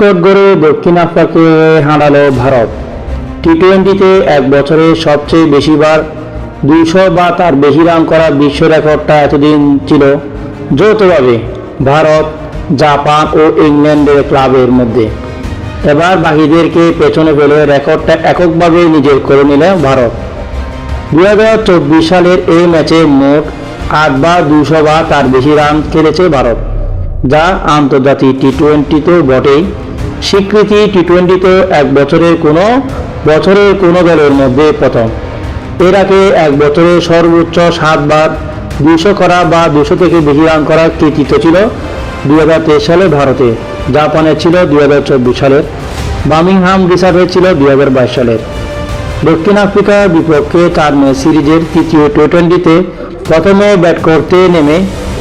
Record গড়ে দক্ষিণ আফ্রিকাকে হারালো ভারত। টি টোয়েন্টিতে এক বছরে সবচেয়ে বেশিবার দুইশো বা তার বেশি রান করা বিশ্ব রেকর্ডটা এতদিন ছিল যৌথভাবে ভারত, জাপান ও ইংল্যান্ডের ক্লাবের মধ্যে। এবার বাকিদেরকে পেছনে ফেলে রেকর্ডটা এককভাবে নিজের করে নিল ভারত। দু হাজার চব্বিশ সালের এই ম্যাচে মোট আটবার দুশো বা তার বেশি রান খেলেছে ভারত, যা আন্তর্জাতিক টি টোয়েন্টিতেও বটেই। স্বীকৃতি টি টোয়েন্টিতে এক বছরের কোনো বছরের কোনো দলের মধ্যে প্রথম। এর আগে এক বছরে সর্বোচ্চ সাতবার দুশো করা বা দুশো থেকে বেশি রান করার কৃতিত্ব ছিল দু হাজার তেইশ সালে ভারতে। জাপানের ছিল দু হাজার চব্বিশ সালের বার্মিংহাম রিসার্ভে ছিল দু হাজার বাইশ সালের দক্ষিণ আফ্রিকার বিপক্ষে চার ম্যাচ সিরিজের তৃতীয় টি টোয়েন্টিতে প্রথমে ব্যাট করতে নেমে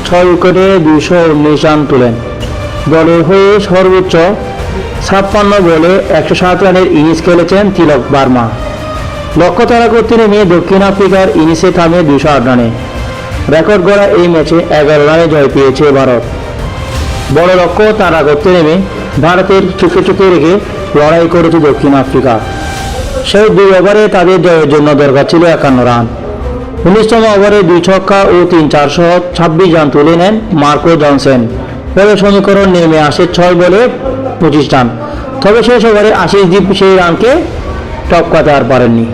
ছয় উইকেটে দুইশো উনিশ রান তোলেন। দলের হয়ে সর্বোচ্চ ছাপ্পান্ন বলে একশো সাত রানের ইনিংস খেলেছেন তিলক বার্মা। লক্ষ্য তারা করতে নেমে দক্ষিণ আফ্রিকার ইনিংসে থামে দুশো আট রানে। রেকর্ড গড়া এই ম্যাচে এগারো রানে জয় পেয়েছে ভারত। বড় লক্ষ্য তারা করতে নেমে ভারতের চোখে চোখে রেখে লড়াই করেছে দক্ষিণ আফ্রিকা। সেই দুই ওভারে তাদের জয়ের জন্য দরকার ছিল একান্ন রান। উনিশতম ওভারে দুই ছক্কা ও তিন চারশো ছাব্বিশ রান তুলে নেন মার্কো জনসেন। পরে সমীকরণ নেমে আসে ছয় বলে পঁচিশ রান। তবে শেষ ওভারে আশিস দ্বীপ সেই রানকে টপ টপকাতে আর পারেননি।